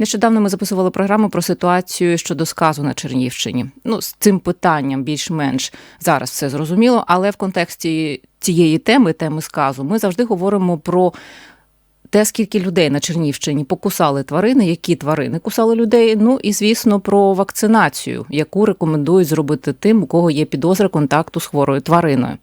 Нещодавно ми записували програму про ситуацію щодо сказу на Чернігівщині. Ну, з цим питанням більш-менш зараз все зрозуміло, але в контексті цієї теми, теми сказу, ми завжди говоримо про те, скільки людей на Чернігівщині покусали тварини, які тварини кусали людей. Ну і звісно про вакцинацію, яку рекомендують зробити тим, у кого є підозра контакту з хворою твариною.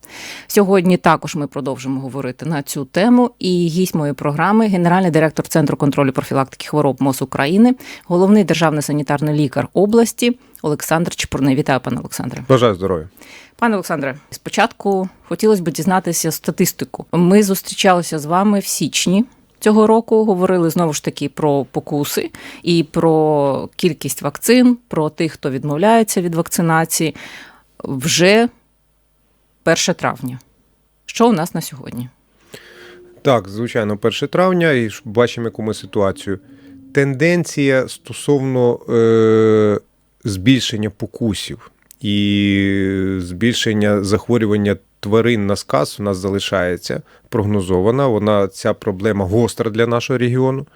Сьогодні також ми продовжимо говорити на цю тему. І гість моєї програми, генеральний директор Центру контролю профілактики хвороб МОЗ України, головний державний санітарний лікар області Олександр Чепурний. Вітаю, пане Олександре. Бажаю здоров'я. Пане Олександре, спочатку хотілося б дізнатися статистику. Ми зустрічалися з вами в січні. Цього року говорили знову ж таки про покуси і про кількість вакцин, про тих, хто відмовляється від вакцинації. Вже 1 травня. Що у нас на сьогодні? Так, звичайно, 1 травня, і бачимо, яку ми ситуацію. Тенденція стосовно е, збільшення покусів і збільшення захворювання тварин на сказ у нас залишається прогнозована. Вона ця проблема гостра для нашого регіону.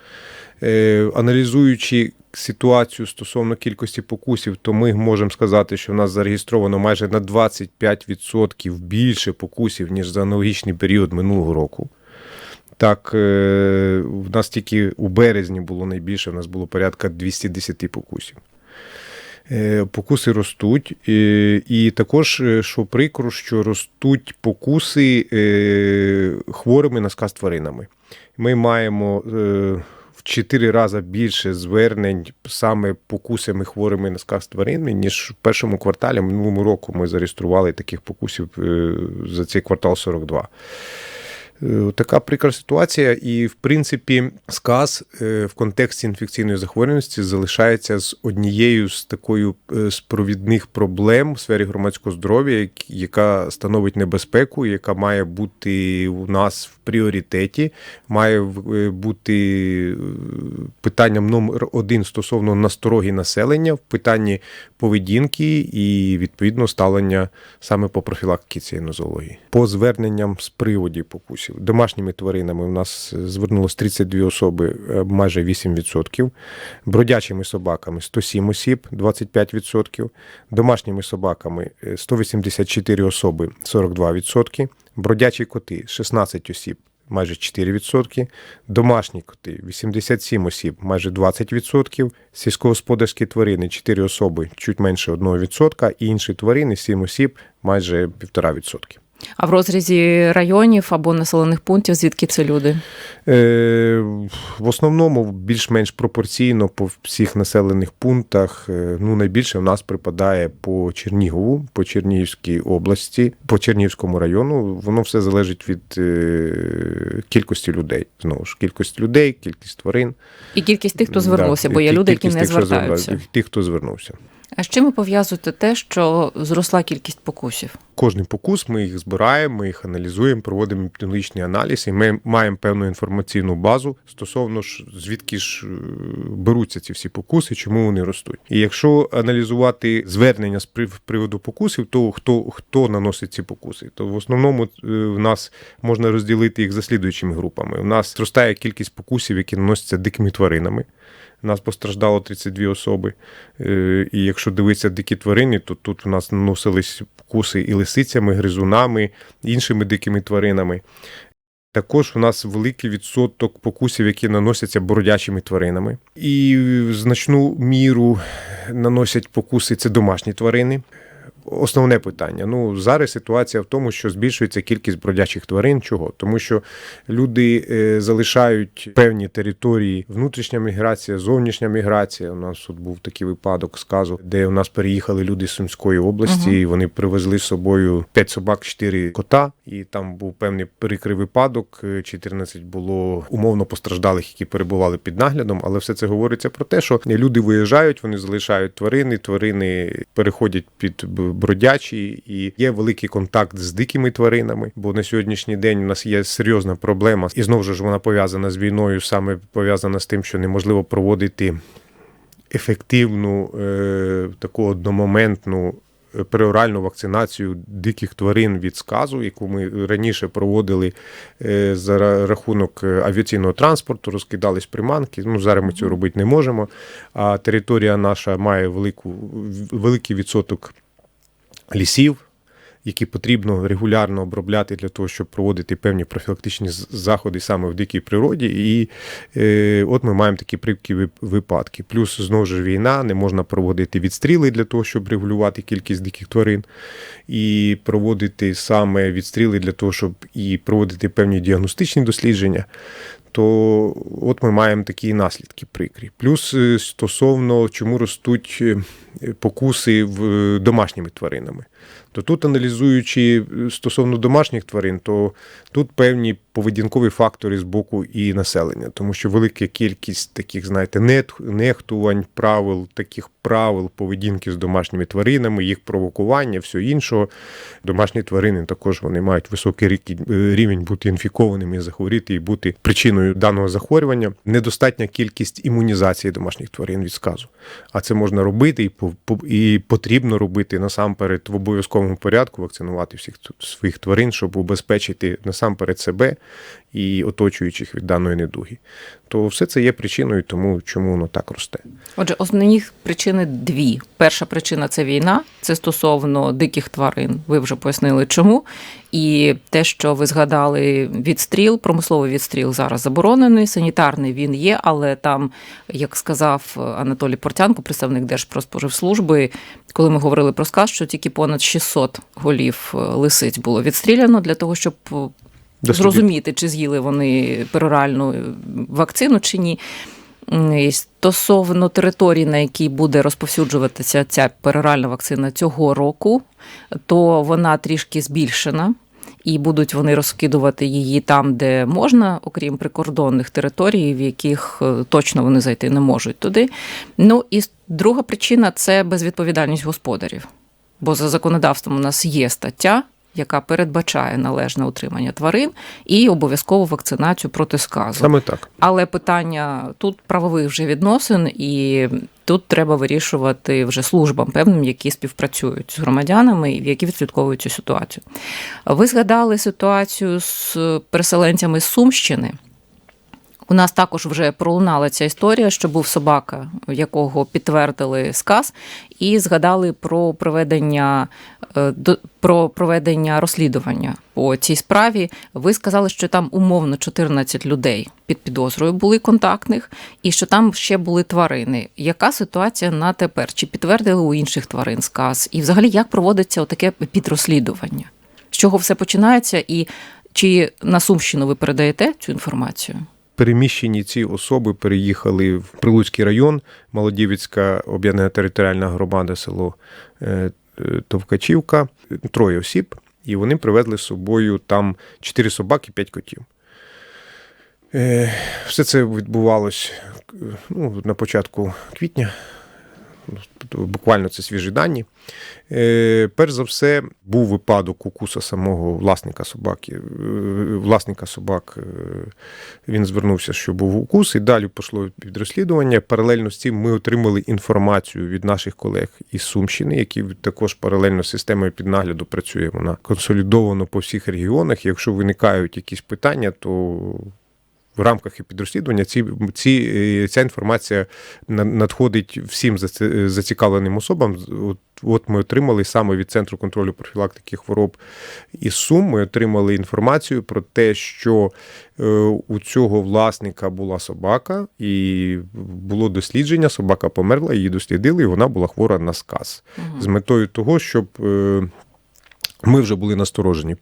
Е, аналізуючи ситуацію стосовно кількості покусів, то ми можемо сказати, що в нас зареєстровано майже на 25% більше покусів, ніж за аналогічний період минулого року. Так, е, в нас тільки у березні було найбільше, в нас було порядка 210 покусів. Е, Покуси ростуть, і, і також, е, що прикро, що ростуть покуси е, хворими на сказ тваринами. Ми маємо е, в 4 рази більше звернень саме покусами хворими на сказ тваринами, ніж в першому кварталі минулому року ми зареєстрували таких покусів е, за цей квартал 42. Е, Така прикра ситуація, і в принципі, сказ е, в контексті інфекційної захворюваності залишається з однією з такою е, з провідних проблем в сфері громадського здоров'я, яка становить небезпеку, яка має бути у нас в пріоритеті, має бути питанням номер один стосовно настороги населення в питанні поведінки і відповідно ставлення саме по профілактиці цієї нозології. По зверненням з приводів домашніми тваринами у нас е, звернулось 32 особи, е, майже 8%. Бродячими собаками 107 осіб, 25%. Домашніми собаками е, 184 особи, 42%. Бродячі коти 16 осіб, майже 4%, домашні коти 87 осіб, майже 20%, сільськогосподарські тварини 4 особи, чуть менше 1%, і інші тварини 7 осіб, майже 1,5%. А в розрізі районів або населених пунктів, звідки це люди? Е, В основному більш-менш пропорційно по всіх населених пунктах. е, Ну, найбільше в нас припадає по Чернігову, по Чернігівській області, по Чернігівському району. Воно все залежить від е, кількості людей. Знову ж кількість людей, кількість тварин. І кількість тих, хто Да, звернувся, бо є люди, які не тих, звертаються, Тих, хто звернувся. А з чим ви пов'язуєте те, що зросла кількість покусів? Кожний покус ми їх збираємо, ми їх аналізуємо, проводимо епідеміологічний аналіз, і ми маємо певну інформаційну базу стосовно ж звідки ж е, беруться ці всі покуси, чому вони ростуть. І якщо аналізувати звернення з прив- приводу покусів, то хто хто наносить ці покуси, то в основному е, в нас можна розділити їх за слідуючими групами. У нас зростає кількість покусів, які наносяться дикими тваринами. Нас постраждало 32 особи. Е, І якщо дивитися дикі тварини, то тут у нас наносились покуси і лисицями, гризунами, іншими дикими тваринами. Також у нас великий відсоток покусів, які наносяться бородячими тваринами. І значну міру наносять покуси це домашні тварини. Основне питання. Ну зараз ситуація в тому, що збільшується кількість бродячих тварин. Чого? Тому що люди е, залишають певні території, внутрішня міграція, зовнішня міграція. У нас тут був такий випадок сказу, де у нас переїхали люди з Сумської області, Мгм. і вони привезли з собою 5 собак, 4 кота, і там був певний прикрий випадок. е, 14 було умовно постраждалих, які перебували під наглядом. Але все це говориться про те, що люди виїжджають, вони залишають тварини, тварини переходять під бродячі, і є великий контакт з дикими тваринами. Бо на сьогоднішній день у нас є серйозна проблема, і знову ж вона пов'язана з війною, саме пов'язана з тим, що неможливо проводити ефективну, е, таку одномоментну переоральну вакцинацію диких тварин від сказу, яку ми раніше проводили е, за рахунок е, авіаційного транспорту, розкидались приманки. Ну, зараз ми цього робити не можемо. А територія наша має велику, великий відсоток лісів, які потрібно регулярно обробляти для того, щоб проводити певні профілактичні заходи саме в дикій природі. І е, от ми маємо такі прикрі випадки. Плюс знову ж війна, не можна проводити відстріли для того, щоб регулювати кількість диких тварин, і проводити саме відстріли для того, щоб і проводити певні діагностичні дослідження. То от ми маємо такі наслідки прикрі. Плюс е, стосовно чому ростуть е, покуси в е, домашніми тваринами. То тут, аналізуючи е, стосовно домашніх тварин, то тут певні поведінкові фактори з боку і населення, тому що велика кількість таких, знаєте, нехтувань, правил, таких правил поведінки з домашніми тваринами, їх провокування, все іншого. Домашні тварини також вони мають високий е, рівень бути інфікованими, захворіти і бути причиною даного захворювання. Недостатня кількість імунізації домашніх тварин від сказу. А це можна робити і, і потрібно робити насамперед в обов'язковому порядку вакцинувати всіх своїх тварин, щоб убезпечити насамперед себе і оточуючих від даної недуги. То все це є причиною, тому чому воно так росте. Отже, основні причини дві. Перша причина це війна, це стосовно диких тварин. Ви вже пояснили, чому. І те, що ви згадали, відстріл, промисловий відстріл зараз заборонений, санітарний він є, але там, як сказав Анатолій Портянко, представник Держпродспоживслужби, коли ми говорили про сказ, що тільки понад 600 голів е, лисиць було відстріляно для того, щоб е. Зрозуміти, чи з'їли вони пероральну вакцину чи ні. І Стосовно території, на якій буде розповсюджуватися ця пероральна вакцина цього року, то вона трішки збільшена. І будуть вони розкидувати її там, де можна, окрім прикордонних територій, в яких е, точно вони зайти не можуть туди. Ну і друга причина це безвідповідальність господарів. Бо за законодавством у нас є стаття, яка передбачає належне утримання тварин і обов'язкову вакцинацію проти сказу. Саме так. Але питання тут правових вже відносин, і тут треба вирішувати вже службам певним, які співпрацюють з громадянами і які відслідковують цю ситуацію. Ви згадали ситуацію з переселенцями з Сумщини. У нас також вже пролунала ця історія, що був собака, якого підтвердили сказ, і згадали про проведення про проведення розслідування по цій справі. Ви сказали, що там умовно 14 людей під підозрою були контактних, і що там ще були тварини. Яка ситуація на тепер? Чи підтвердили у інших тварин сказ? І взагалі як проводиться таке підрозслідування? З чого все починається, і чи на Сумщину ви передаєте цю інформацію? переміщені ці особи переїхали в Прилуцький район, Молодівська об'єднана територіальна громада, село е, е, Товкачівка, троє осіб, і вони привезли з собою там чотири собаки, п'ять котів. Е, Все це відбувалось ну, на початку квітня. Буквально це свіжі дані. Е, перш за все, був випадок укуса самого власника собаки. Е, Власника собак е, він звернувся, що був укус, і далі пішло підрозслідування. Паралельно з цим ми отримали інформацію від наших колег із Сумщини, які також паралельно з системою піднагляду працює. Вона консолідовано по всіх регіонах. Якщо виникають якісь питання, то в рамках і підрозслідування ці, ці, е, ця інформація надходить всім заці- зацікавленим особам. От, от ми отримали саме від Центру контролю профілактики хвороб із Сум. Ми отримали інформацію про те, що е, у цього власника була собака, і було дослідження. Собака померла, її дослідили, і вона була хвора на сказ. З метою того, щоб е, ми вже були насторожені.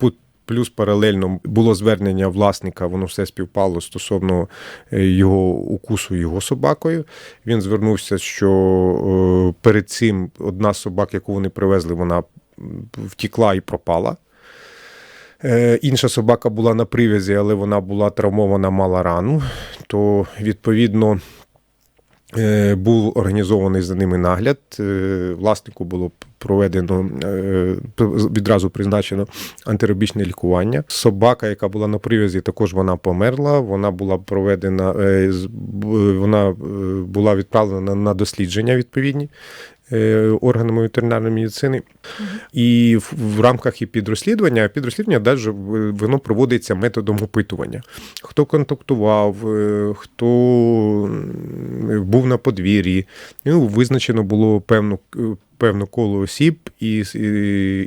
Плюс паралельно було звернення власника, воно все співпало стосовно е, його укусу його собакою. Він звернувся, що е, перед цим одна з собак, яку вони привезли, вона втікла і пропала. Е, Інша собака була на привязі, але вона була травмована, мала рану. То, відповідно, був організований за ними нагляд. Власнику було проведено е, відразу призначено антирабічне лікування. Собака, яка була на привязі, також вона померла. Вона була проведена, е, вона е, була відправлена на дослідження відповідні. Органами ветеринарної медицини, і в, рамках і підрозслідування, підрозслідування далі воно проводиться методом опитування. Хто контактував, хто був на подвір'ї. Ну, визначено було певну, певне коло осіб із,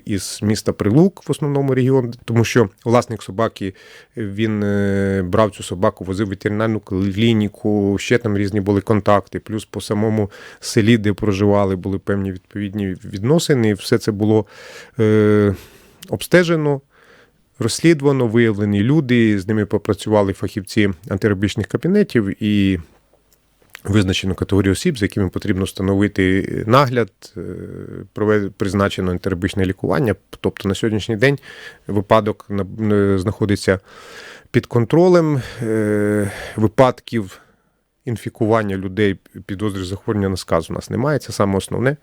із міста Прилук, в основному регіон, тому що власник собаки він е, брав цю собаку, возив ветеринарну клініку, ще там різні були контакти, плюс по самому селі, де проживали, були певні відповідні відносини. І все це було е, обстежено. Розслідувано, виявлені люди, з ними попрацювали фахівці антирабічних кабінетів і визначено категорію осіб, з якими потрібно встановити нагляд, е, призначено антирабічне лікування. Тобто на сьогоднішній день випадок е, знаходиться під контролем е, випадків інфікування людей підозри захворювання на сказ у нас немає. Це саме основне.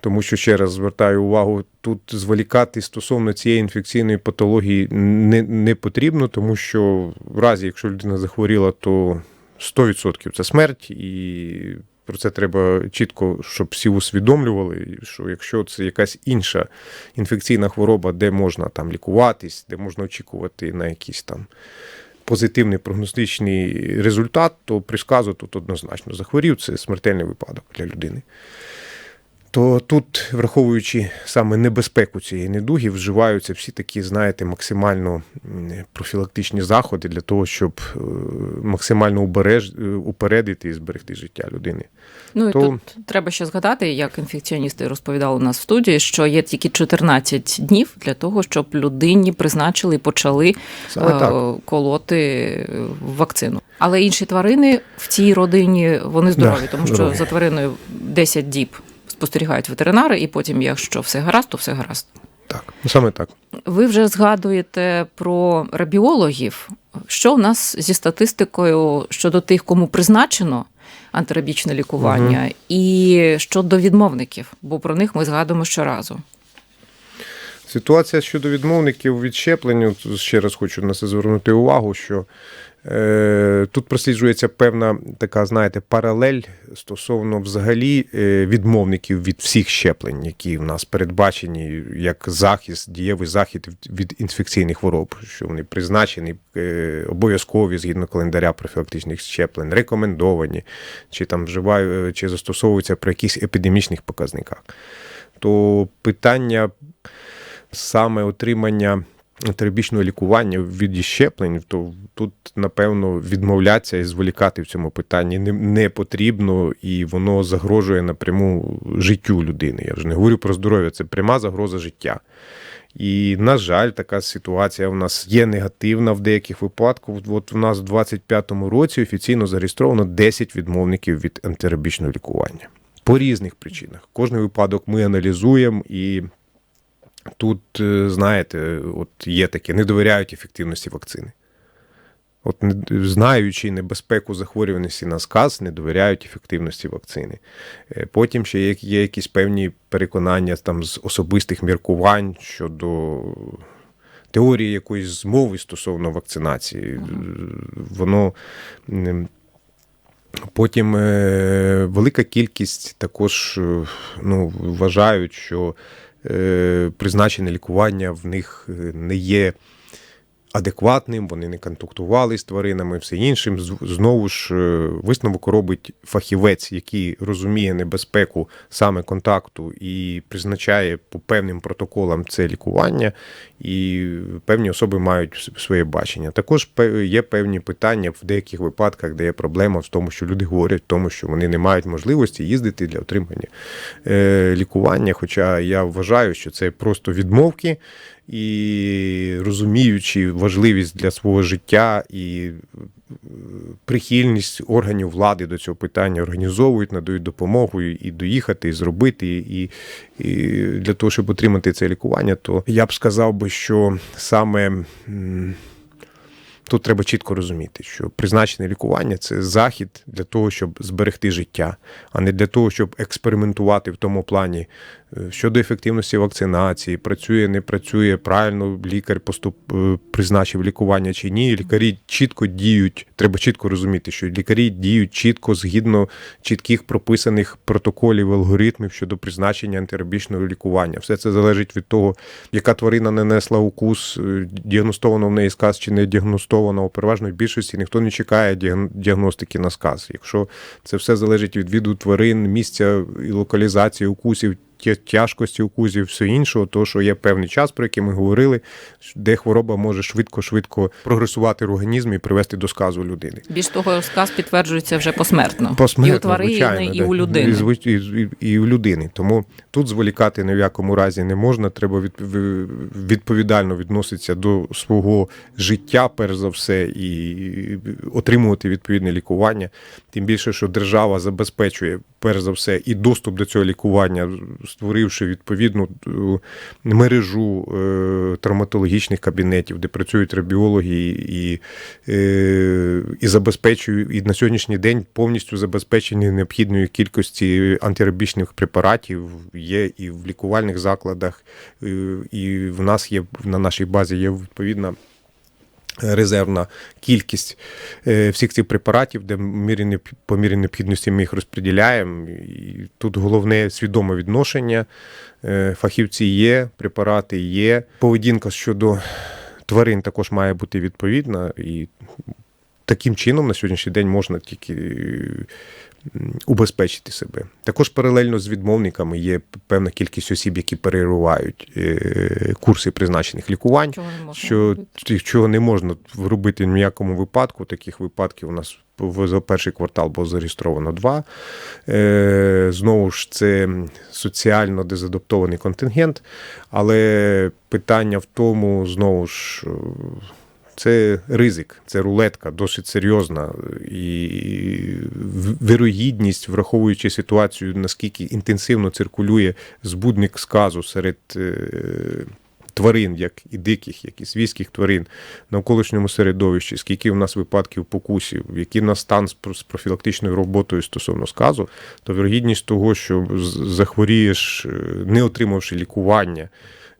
Тому що ще раз звертаю увагу, тут зволікати стосовно цієї інфекційної патології не, не потрібно, тому що в разі, якщо людина захворіла, то 100% це смерть, і про це треба чітко, щоб всі усвідомлювали, що якщо це якась інша інфекційна хвороба, де можна там лікуватись, де можна очікувати на якісь там позитивний прогностичний результат, то при сказу тут однозначно захворів, це смертельний випадок для людини. То тут, враховуючи саме небезпеку цієї недуги, вживаються всі такі, знаєте, максимально профілактичні заходи для того, щоб е, максимально убереж... е, упередити і зберегти життя людини. Ну і То- тут треба ще згадати, як інфекціоністи розповідали у нас в студії, що є тільки 14 днів для того, щоб людині призначили і почали е, колоти вакцину. Але інші тварини в цій родині вони здорові, Да, тому що здорові. за твариною 10 діб спостерігають ветеринари, і потім, якщо все гаразд, то все гаразд. Так, саме так. Ви вже згадуєте про рабіологів. Що у нас зі статистикою щодо тих, кому призначено антирабічне лікування, і щодо відмовників, бо про них ми згадуємо щоразу. Ситуація щодо відмовників від щеплення, ще раз хочу на це звернути увагу, що тут просліджується певна така, знаєте, паралель стосовно взагалі е, відмовників від всіх щеплень, які в нас передбачені як захист, дієвий захід від- від інфекційних хвороб, що вони призначені е, обов'язкові згідно календаря профілактичних щеплень, рекомендовані, чи там вживають, чи застосовуються при якихось епідемічних показниках. То питання саме отримання терапічного лікування від щеплень, то тут, напевно, відмовлятися і зволікати в цьому питанні не, не потрібно, і воно загрожує напряму життю людини. Я вже не говорю про здоров'я, це пряма загроза життя. І, на жаль, така ситуація в нас є негативна в деяких випадках. От у нас в 25-му році офіційно зареєстровано 10 відмовників від антирабічного лікування. По різних причинах. Кожний випадок ми аналізуємо і Тут, е, знаєте, от є таке, не довіряють ефективності вакцини. От знаючи небезпеку захворюваності на сказ, не довіряють ефективності вакцини. Е, Потім ще є, є якісь певні переконання там, з особистих міркувань щодо теорії якоїсь змови стосовно вакцинації. Воно. Потім е, велика кількість також ну, вважають, що призначене лікування в них е, не є адекватним, вони не контактували з тваринами, все іншим. Знову ж е, висновок робить фахівець, який розуміє небезпеку саме контакту і призначає по певним протоколам це лікування, і певні особи мають своє бачення. Також є певні питання в деяких випадках, де є проблема в тому, що люди говорять в тому, що вони не мають можливості їздити для отримання е, лікування. Хоча я вважаю, що це просто відмовки. І розуміючи важливість для свого життя і е, прихильність органів влади до цього питання організовують, надають допомогу і доїхати, і зробити, і, і для того, щоб отримати це лікування, то я б сказав би, що саме. Тут треба чітко розуміти, що призначене лікування це захід для того, щоб зберегти життя, а не для того, щоб експериментувати в тому плані, щодо ефективності вакцинації, працює, не працює, правильно лікар поступ е, призначив лікування чи ні. Лікарі чітко діють. Треба чітко розуміти, що лікарі діють чітко згідно чітких прописаних протоколів, алгоритмів щодо призначення антирабічного лікування. Все це залежить від того, яка тварина нанесла укус, е, діагностовано в неї сказ чи не діагностовано. У переважної більшості ніхто не чекає діагн- діагностики на сказ. Якщо це все залежить від виду тварин, місця і локалізації укусів, тяжкості укусів, все іншого, то що є певний час, про який ми говорили, де хвороба може швидко-швидко прогресувати в організмі і привести до сказу людини. Більш того, сказ підтверджується вже посмертно. Посмертно, і у тварини, звичайно, і у людини. І, і, і, і у людини. Тому тут зволікати ні в якому разі не можна. Треба від, відповідально відноситися до свого життя, перш за все, і отримувати відповідне лікування. Тим більше, що держава забезпечує перш за все і доступ до цього лікування, створивши відповідну е, мережу е, травматологічних кабінетів, де працюють рабіологи і, і, е, забезпечують, і на сьогоднішній день повністю забезпечені необхідної кількості антирабічних препаратів є і в лікувальних закладах, і в нас є на нашій базі є відповідна. Резервна кількість е, всіх цих препаратів, де мірі по мірі необхідності ми їх розподіляємо. І тут головне свідоме відношення. Е, Фахівці є, препарати є. Поведінка щодо тварин також має бути відповідна. І таким чином на сьогоднішній день можна тільки убезпечити себе. Також паралельно з відмовниками є певна кількість осіб, які переривають е, курси призначених лікувань Чого не можна що чого не можна робити в якому випадку. Таких випадків у нас за перший квартал було зареєстровано два. Е, знову ж, це соціально дезадаптований контингент, але питання в тому, знову ж. Це ризик, це рулетка досить серйозна, і в- вирогідність, враховуючи ситуацію, наскільки інтенсивно циркулює збудник сказу серед е, тварин, як і диких, як і свійських тварин в навколишньому середовищі, скільки в нас випадків покусів, який в нас стан з профілактичною роботою стосовно сказу, то вірогідність того, що захворієш, е, не отримавши лікування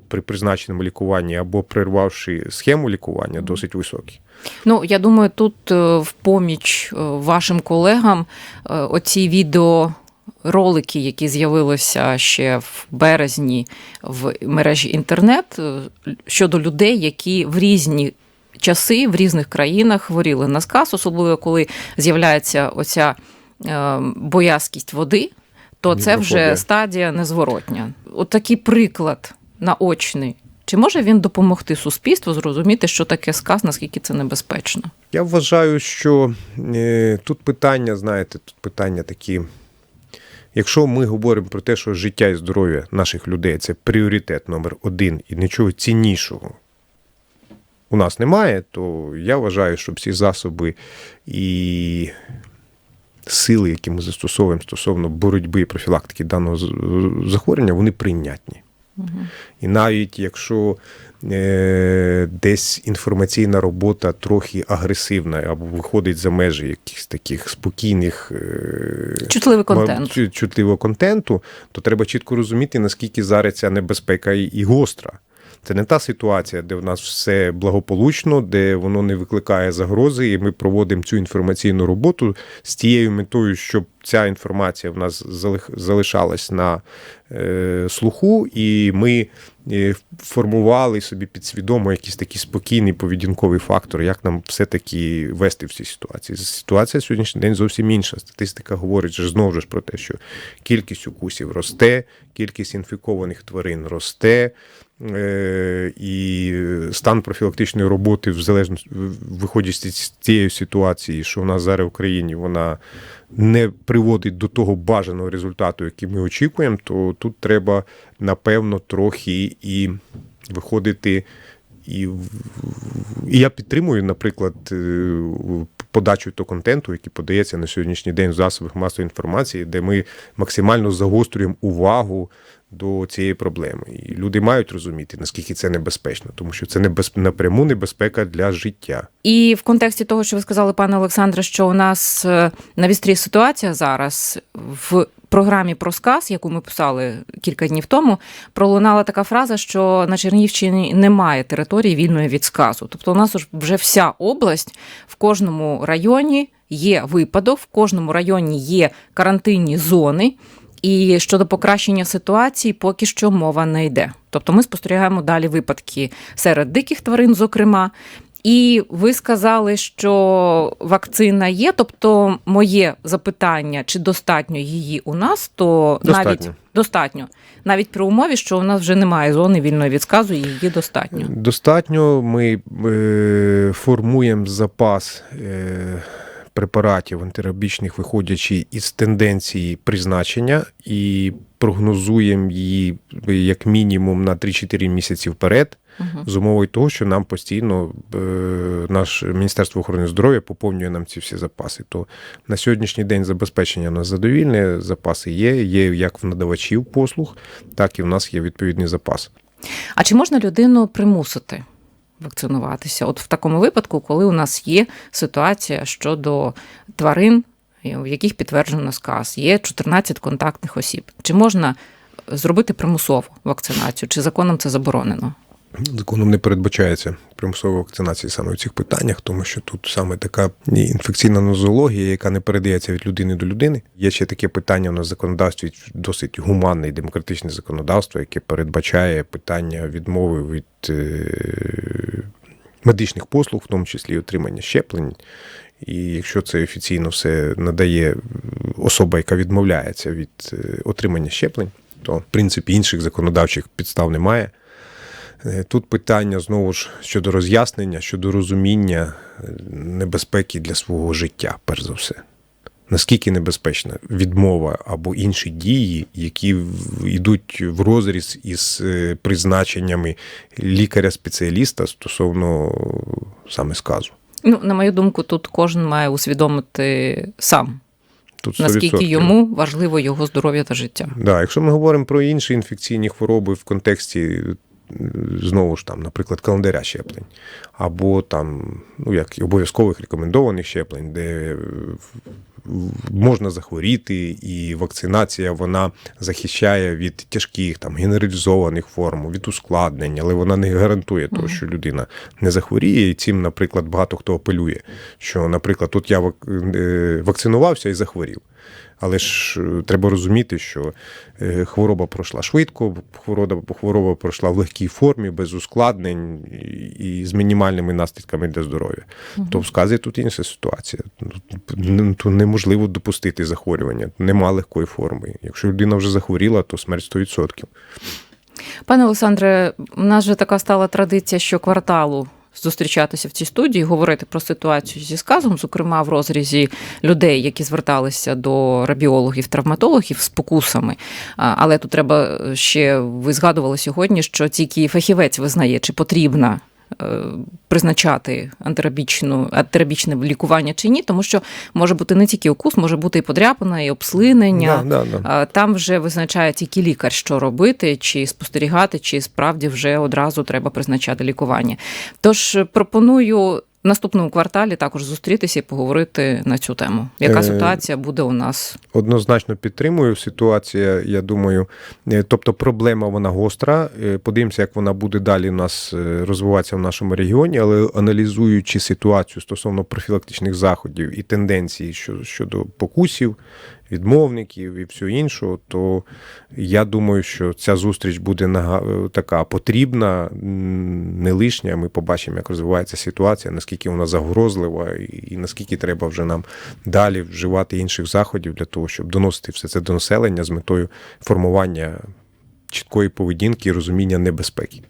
при призначеному лікуванні або прервавши схему лікування, досить високі. Ну, я думаю, тут е, в поміч е, вашим колегам е, оці відео. Ролики, які з'явилися ще в березні в мережі інтернет щодо людей, які в різні часи в різних країнах хворіли на сказ, особливо коли з'являється оця боязкість води, то це вже стадія незворотня. От такий приклад наочний. Чи може він допомогти суспільству зрозуміти, що таке сказ, наскільки це небезпечно? Я вважаю, що е, тут питання, знаєте, тут питання такі. Якщо ми говоримо про те, що життя і здоров'я наших людей це пріоритет номер один і нічого ціннішого у нас немає, то я вважаю, що всі засоби і сили, які ми застосовуємо стосовно боротьби і профілактики даного захворювання, вони прийнятні. І навіть якщо е, десь інформаційна робота трохи агресивна або виходить за межі якихось таких спокійних е, Чутливий контент. чу- чутливого контенту, то треба чітко розуміти, наскільки зараз ця небезпека і, і гостра. Це не та ситуація, де в нас все благополучно, де воно не викликає загрози, і ми проводимо цю інформаційну роботу з тією метою, щоб ця інформація в нас залишалась на е, слуху, і ми е, формували собі підсвідомо якийсь такий спокійний поведінковий фактор, як нам все-таки вести в цій ситуації. Ситуація сьогоднішній день зовсім інша. Статистика говорить же знову ж про те, що кількість укусів росте, кількість інфікованих тварин росте. Е, І стан профілактичної роботи, в залежності виходячи з цієї ситуації, що в нас зараз в Україні вона не приводить до того бажаного результату, який ми очікуємо, то тут треба напевно трохи і виходити. І, і я підтримую, наприклад, е, подачу того контенту, який подається на сьогоднішній день в засобах масової інформації, де ми максимально загострюємо увагу до цієї проблеми. І люди мають розуміти, наскільки це небезпечно, тому що це небез... напряму небезпека для життя. І в контексті того, що ви сказали, пане Олександре, що у нас е, на вістрі ситуація зараз в програмі про сказ, яку ми писали кілька днів тому, пролунала така фраза, що на Чернігівщині немає території вільної від сказу. Тобто, у нас вже вся область в кожному районі є випадок, в кожному районі є карантинні зони. І щодо покращення ситуації, поки що мова не йде. Тобто ми спостерігаємо далі випадки серед диких тварин, зокрема. І ви сказали, що вакцина є. Тобто, моє запитання, чи достатньо її у нас, то Достатньо. навіть достатньо. Навіть при умові, що у нас вже немає зони вільної від сказу, її достатньо. Достатньо ми е, формуємо запас е, препаратів антирабічних, виходячи із тенденції призначення, і прогнозуємо її як мінімум на 3-4 місяці вперед. Угу. з умовою того, що нам постійно е, наше Міністерство охорони здоров'я поповнює нам ці всі запаси. То на сьогоднішній день забезпечення нас задовільне, запаси є, є як в надавачів послуг, так і в нас є відповідний запас. А чи можна людину примусити вакцинуватися? От в такому випадку, коли у нас є ситуація щодо тварин, в яких підтверджено сказ, є 14 контактних осіб. Чи можна зробити примусову вакцинацію? Чи законом це заборонено? Законом не передбачається примусова вакцинація саме в цих питаннях, тому що тут саме така інфекційна нозологія, яка не передається від людини до людини. Є ще таке питання у нас в законодавстві, досить гуманне і демократичне законодавство, яке передбачає питання відмови від е, медичних послуг, в тому числі отримання щеплень. І якщо це офіційно все надає особа, яка відмовляється від е, отримання щеплень, то в принципі інших законодавчих підстав немає. Е, Тут питання знову ж щодо роз'яснення, щодо розуміння е, небезпеки для свого життя, перш за все. Наскільки небезпечна відмова або інші дії, які йдуть в розріз із е, призначеннями лікаря-спеціаліста стосовно саме сказу. Ну, на мою думку, тут кожен має усвідомити сам, Тут наскільки 100%. йому важливо його здоров'я та життя. Да, якщо ми говоримо про інші інфекційні хвороби в контексті знову ж там, наприклад, календаря щеплень, або там, ну як і обов'язкових рекомендованих щеплень, де е, можна захворіти, і вакцинація вона захищає від тяжких там генералізованих форм, від ускладнень, але вона не гарантує того, що людина не захворіє. І цим, наприклад, багато хто апелює, що, наприклад, тут я е, вакцинувався і захворів. Але ж е, треба розуміти, що е, хвороба пройшла швидко, хвороба, хвороба пройшла в легкій формі, без ускладнень і, з мінімальними наслідками для здоров'я. То в сказі тут інша ситуація. Ну, Тут неможливо допустити захворювання, нема легкої форми. Якщо людина вже захворіла, то смерть 100%. Пане Олександре, у нас вже така стала традиція щокварталу зустрічатися в цій студії, говорити про ситуацію зі сказом, зокрема в розрізі людей, які зверталися до рабіологів, травматологів з покусами. Але тут треба ще ви згадували сьогодні, що тільки фахівець визнає, чи потрібна. Е, Призначати антирабічну антирабічне лікування чи ні, тому що може бути не тільки укус, може бути і подряпина, і обслинення. Да, да, да. Там вже визначає тільки лікар, що робити, чи спостерігати, чи справді вже одразу треба призначати лікування. Тож пропоную в наступному кварталі також зустрітися і поговорити на цю тему. Яка Е, ситуація буде у нас? Однозначно підтримую. Ситуація, я думаю, е, тобто проблема вона гостра. Е, Подивимося, як вона буде далі у нас розвиватися в нашому регіоні, але аналізуючи ситуацію стосовно профілактичних заходів і тенденцій що- щодо покусів, відмовників і всього іншого, то я думаю, що ця зустріч буде така потрібна, не лишня. Ми побачимо, як розвивається ситуація, наскільки вона загрозлива, і наскільки треба вже нам далі вживати інших заходів для того, щоб доносити все це до населення з метою формування чіткої поведінки і розуміння небезпеки.